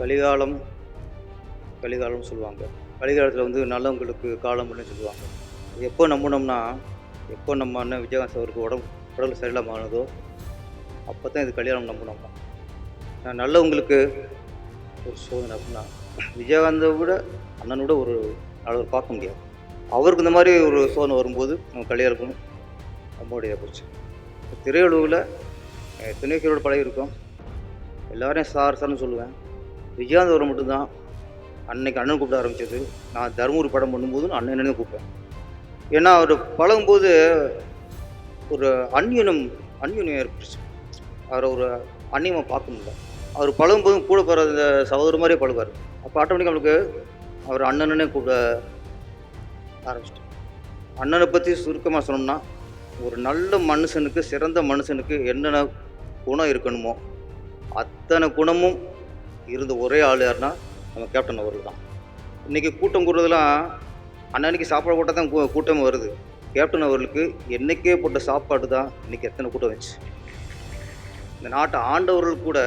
கலிகாலம் கலிகாலம்னு சொல்லுவாங்க. கலிகாலத்தில் வந்து நல்லவங்களுக்கு காலம்னு சொல்லுவாங்க. எப்போ நம்பினோம்னா எப்போ நம்ம அண்ணன் விஜயகாந்த் அவருக்கு உடம்பு உடல் சரியில்லாம ஆனதோ அப்போ தான் இது கல்யாணம் நம்பினோம்னா நான் நல்லவங்களுக்கு ஒரு சோதனை அப்படின்னா விஜயகாந்தை விட அண்ணனோட ஒரு நல்லவர் பார்க்க முடியாது. அவருக்கு இந்த மாதிரி ஒரு சோதனை வரும்போது நம்ம கல்யாணம் நம்மளுடைய போச்சு. திரையுலகில் துணைக்கியோட பழகி இருக்கோம். எல்லாரையும் சார் சார்னு சொல்லுவேன். விஜயகாந்த் அவர் மட்டும்தான் அன்னைக்கு அண்ணன் கூப்பிட ஆரம்பித்தது நான் தருமபுரி படம் பண்ணும்போது நான் அண்ணன் கூப்பிட்டேன். ஏன்னா அவர் பழகும்போது ஒரு அந்யுனம் அந்யுனம் ஏற்பட்டுச்சு. அவரை ஒரு அந்நியமாக பார்க்க முடியல. அவர் பழகும்போதும் கூட போகிற அந்த சகோதர மாதிரியே பழகுவார். அப்போ ஆட்டோமேட்டிக்காக நம்மளுக்கு அவர் அண்ணனே கூப்பிட ஆரம்பிச்சிட்டோம். அண்ணனை பற்றி சுருக்கமாக சொன்னோம்னா ஒரு நல்ல மனுஷனுக்கு சிறந்த மனுஷனுக்கு என்னென்ன குணம் இருக்கணுமோ அத்தனை குணமும் இருந்த ஒரே ஆள் யாருன்னா நம்ம கேப்டன் அவர்கள் தான். இன்றைக்கி கூட்டம் கூடுறதுலாம் அன்னன்னைக்கு சாப்பாடு போட்டால் தான் கூ- கூட்டம் வருது. கேப்டன் அவர்களுக்கு என்னைக்கே போட்ட சாப்பாடு தான் இன்றைக்கி எத்தனை கூட்டம் வந்துச்சு இந்த நாட்டை ஆண்டவர்கள் கூட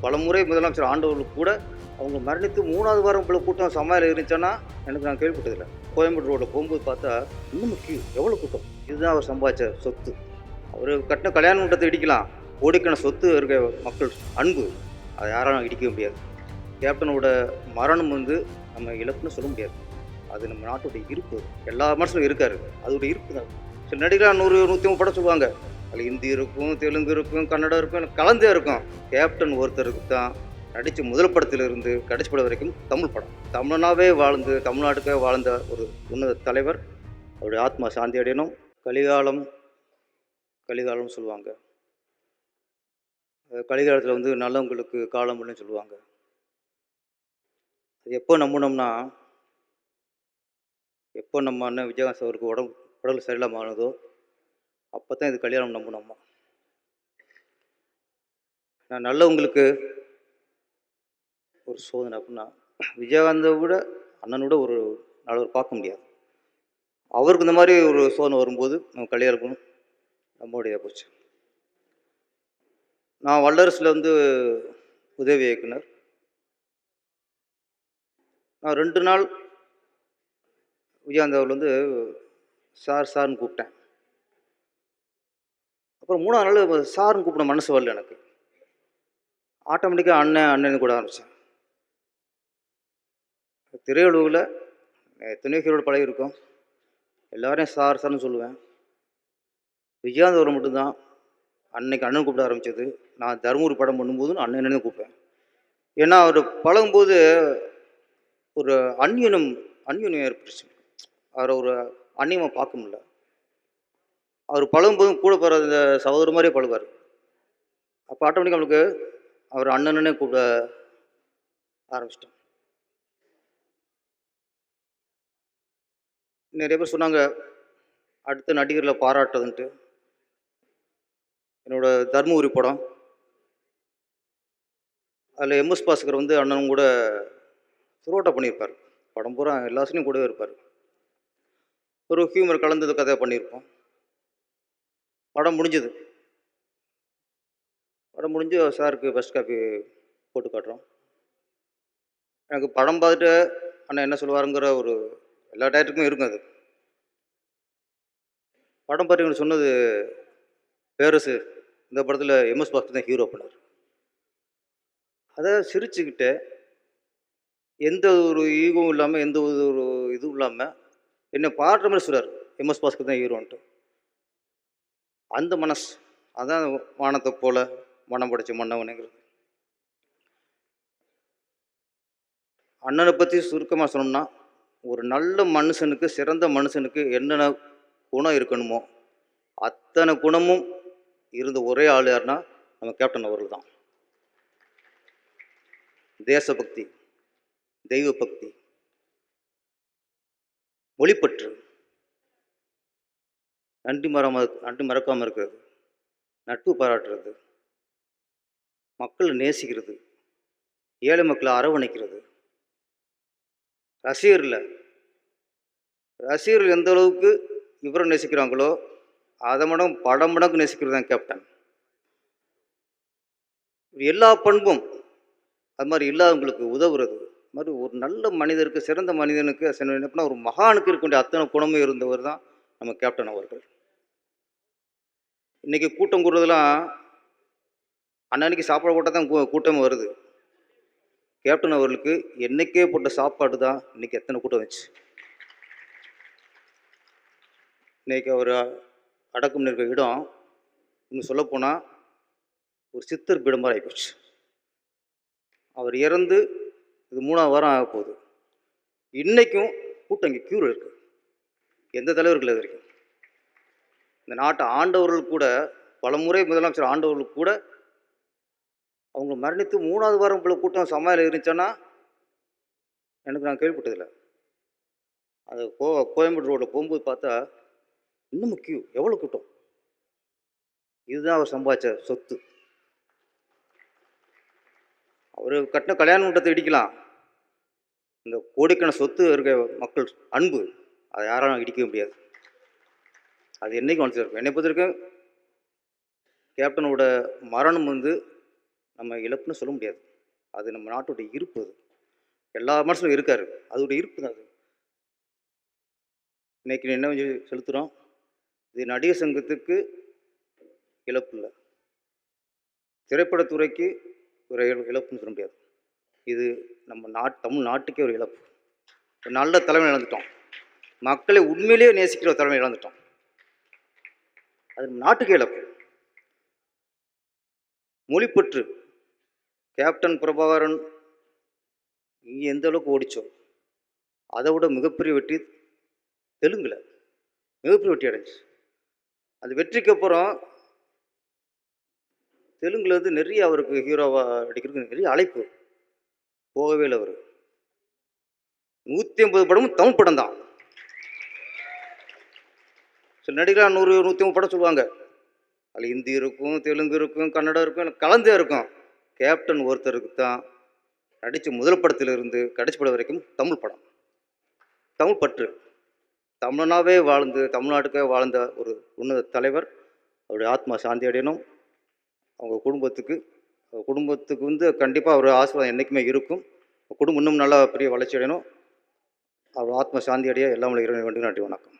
பல முறை முதலமைச்சர் ஆண்டவர்கள் கூட அவங்க மரணித்து மூணாவது வாரம் இவ்வளோ கூட்டம் சமையல் இருந்துச்சோன்னா எனக்கு நான் கேள்விப்பட்டதில்லை. கோயம்புத்தூர் ரோட்டில் போகும்போது பார்த்தா இன்னும் முக்கியம் எவ்வளோ கூட்டம்? இதுதான் அவர் சம்பாதிச்ச சொத்து. அவர் கட்டின கல்யாண மண்டபத்தை இடிக்கலாம். கோடிக்கான சொத்து இருக்க மக்கள் அன்பு அதை யாராலும் இடிக்க முடியாது. கேப்டனோட மரணம் வந்து நம்ம இழப்புன்னு சொல்ல முடியாது. அது நம்ம நாட்டுடைய இருப்பு. எல்லா மனுஷனும் இருக்காரு. அதோட இருப்பு தான். சில நடிகராக நூறு நூற்றி மூணு படம் சொல்லுவாங்க. அதில் ஹிந்தி இருக்கும் தெலுங்கு இருக்கும் கன்னடம் இருக்கும் கலந்தே இருக்கும். கேப்டன் ஒருத்தருக்கு தான் நடித்த முதல் படத்திலிருந்து கடைசி படம் வரைக்கும் தமிழ் படம். தமிழனாவே வாழ்ந்து தமிழ்நாட்டுக்கே வாழ்ந்த ஒரு உன்னத தலைவர். அவருடைய ஆத்மா சாந்தி அடையணும். கலிகாலம் கலிகாலம்னு சொல்லுவாங்க. கலிகாலத்தில் வந்து நல்லவங்களுக்கு இல்லைன்னு சொல்லுவாங்க. அது எப்போ நம்பினோம்னா எப்போ நம்ம அண்ணன் விஜயகாந்த் அவருக்கு உடம்பு உடல் சரியில்லாமல் ஆனதோ அப்போ தான் இது கல்யாணம் நம்பினோம்மா நான் நல்லவங்களுக்கு ஒரு சோதனை அப்படின்னா விஜயகாந்தை விட அண்ணனோட ஒரு நல்லவர் பார்க்க முடியாது. அவருக்கு இந்த மாதிரி ஒரு சோதனை வரும்போது நம்ம கல்யாணம் நம்மளுடைய போச்சு. நான் வல்லரசில் வந்து உதவி இயக்குனர். நான் ரெண்டு நாள் விஜயகாந்த் வந்து சார் சார்னு கூப்பிட்டேன். அப்புறம் மூணாவது நாள் சார்னு கூப்பிட மனசு வரல எனக்கு. ஆட்டோமேட்டிக்காக அண்ணன் அண்ணன் கூட ஆரம்பித்தேன் திரையுலகில் எத்தனையோ ஹீரோடு பழகி இருக்கோம் எல்லாரையும் சார் சார்னு சொல்லுவேன். விஜயகாந்த் அவர் மட்டும்தான் அன்னைக்கு அண்ணன் கூப்பிட ஆரம்பித்தது நான் தருமபுரி படம் பண்ணும்போது நான் அண்ணன் கூப்பிட்டேன். ஏன்னா அவர் பழகும்போது ஒரு அந்யுனம் அந்யுனம் ஏற்பட்டுச்சு. அவரை ஒரு அந்நியமாக பார்க்க முடியல. அவர் பழகும்போதும் கூட போகிற இந்த சகோதர மாதிரியே பழகுவார். அப்போ ஆட்டோமேட்டிக்காக நம்மளுக்கு அவர் அண்ணனே கூப்பிட ஆரம்பிச்சிட்டோம் நிறைய பேர் சொன்னாங்க அடுத்த நடிகரில் பாராட்டுறதுன்ட்டு. என்னோட தர்மபுரி படம். அதில் எம்எஸ் பாஸ்கர் வந்து அண்ணனும் கூட சுரோட்டா பண்ணியிருப்பார். படம் பூரா எல்லா சீனும் கூடவே இருப்பார். ஒரு ஹியூமர் கலந்தது கதையாக பண்ணியிருப்போம். படம் முடிஞ்சது. படம் முடிஞ்சு சாருக்கு ஃபஸ்ட் காப்பி போட்டு காட்டுறோம். எனக்கு படம் பார்த்துட்டு அண்ணன் என்ன சொல்லுவாருங்கிற ஒரு எல்லா டயத்துக்குமே இருக்கும் அது. படம் பார்த்து சொன்னது பேரசு இந்த படத்தில் எம்எஸ் பாஸ்கர் தான் ஹீரோ பண்ணார் அதை சிரிச்சுக்கிட்டு எந்த ஒரு ஈகவும் இல்லாமல் எந்த ஒரு இதுவும் இல்லாமல் என்னை பாடுற மாதிரி சொல்கிறார் எம்எஸ் பாஸ்கர் தான் ஹீரோன்ட்டு அந்த மனசு அதான் வானத்தை போல மனம் படைச்ச மன்னவனுங்கிறது அண்ணனை பற்றி சுருக்கமாக சொன்னோம்னா ஒரு நல்ல மனுஷனுக்கு சிறந்த மனுஷனுக்கு என்னென்ன குணம் இருக்கணுமோ அத்தனை குணமும் இருந்த ஒரே ஆள் யாருன்னா நம்ம கேப்டன் அவர்கள் தான். தேசபக்தி. தெய்வ பக்தி மொழிப்பற்று நன்றி மறம நன்றி மறக்காமல் இருக்கிறது. நட்பு பாராட்டுறது. மக்களை நேசிக்கிறது. ஏழை மக்களை அரவணைக்கிறது. ரசிகரில் ரசிகர்கள் எந்த அளவுக்கு இவரை நேசிக்கிறாங்களோ அதை மடம் படம் மடங்கு நேசிக்கிறது தான் கேப்டன் எல்லா பண்பும் அது மாதிரி இல்லாதவங்களுக்கு உதவுறது. மாதிரி ஒரு நல்ல மனிதருக்கு சிறந்த மனிதனுக்கு சில ஒரு மகானுக்கு இருக்கக்கூடிய அத்தனை குணமும் இருந்தவர் தான் நம்ம கேப்டன் அவர்கள். இன்னைக்கு கூட்டம் கூடுறதுலாம் அன்னன்னைக்கு சாப்பாடு போட்டால் தான் கூ- கூட்டம் வருது. கேப்டன் அவர்களுக்கு என்னைக்கே போட்ட சாப்பாடு தான் இன்னைக்கு எத்தனை கூட்டம் வச்சு. இன்னைக்கு அவர் அடக்கம் நிற்கிற இடம் இன்னும் சொல்லப்போனால் ஒரு சித்தர் பீடம் போச்சு ஆகிப்போச்சு அவர் இறந்து இது மூணாவது வாரம் ஆக போகுது. இன்றைக்கும் கூட்டம் இங்கே க்யூர் இருக்குது எந்த தலைவர்கள் இது வரைக்கும்? இந்த நாட்டை ஆண்டவர்கள் கூட பல முறை முதலமைச்சர் ஆண்டவர்கள் கூட அவங்க மரணித்து மூணாவது வாரம் போல கூட்டம் சமையல் இருந்துச்சோன்னா எனக்கு நான் கேள்விப்பட்டதில்லை. அது கோ கோயம்புத்தூர் ரோட்டில் போகும்போது பார்த்தா இன்னும் கியூ எவ்வளோ கூட்டம்? இதுதான் அவர் சம்பாதிச்ச சொத்து. அவர் கட்டின கல்யாண கூட்டத்தை இடிக்கலாம். இந்த கோடிக்கண சொத்து இருக்க மக்கள் அன்பு அதை யாராலும் இடிக்க முடியாது. அது என்னைக்கு வந்து இருக்கும் என்னை பொறுத்த வரைக்கும் கேப்டனோட மரணம் வந்து நம்ம இழப்புன்னு சொல்ல முடியாது. அது நம்ம நாட்டோட இருப்பு அது. எல்லா மனுஷனும் இருக்கார். அதோட இருப்பு தான் அது. இன்னைக்கு என்ன செலுத்துகிறோம் இது நடிகர் சங்கத்துக்கு இழப்பு இல்லை. திரைப்படத்துறைக்கு ஒரு இழ- இழப்புன்னு சொல்ல முடியாது. இது நம்ம நாட் தமிழ் நாட்டுக்கே ஒரு இழப்பு. ஒரு நல்ல தலைமை இழந்துட்டோம் மக்களை உண்மையிலேயே நேசிக்கிற ஒரு தலைமை இழந்துட்டோம் அது நாட்டுக்கே இழப்பு. மொழிப்பற்று. கேப்டன் பிரபாகரன் இங்கே எந்த அளவுக்கு ஓடிச்சோ அதை விட மிகப்பெரிய வெற்றி தெலுங்குல. மிகப்பெரிய வெற்றி அடைஞ்சு அந்த வெற்றிக்கு அப்புறம் தெலுங்குல இருந்து நிறைய அவருக்கு ஹீரோவாக நடிக்கிறதுக்கு நிறைய அழைப்பு. போகவே இல்லை அவர். நூற்றி ஐம்பது படமும் தமிழ் படம் தான். சில நடிகர் நூறு நூற்றி ஐம்பது படம் சொல்லுவாங்க. அதில் ஹிந்தி இருக்கும் தெலுங்கு இருக்கும் கன்னடம் இருக்கும் கலந்தே இருக்கும். கேப்டன் ஒருத்தருக்கு தான் நடித்த முதல் படத்திலிருந்து கடைசி படம் வரைக்கும் தமிழ் படம். தமிழ் பற்று. தமிழனாகவே வாழ்ந்து தமிழ்நாட்டுக்கே வாழ்ந்த ஒரு உன்னத தலைவர். அவருடைய ஆத்மா சாந்தி அடையணும். அவங்க குடும்பத்துக்கு குடும்பத்துக்கு வந்து கண்டிப்பாக அவர் ஆசீர்வாதம் என்றைக்குமே இருக்கும். குடும்பம் இன்னும் நல்லா பெரிய வளர்ச்சி அடையணும். அவர் ஆத்மா சாந்தி அடைய எல்லாம் இறைவன் வேண்டும் நன்றி வணக்கம்.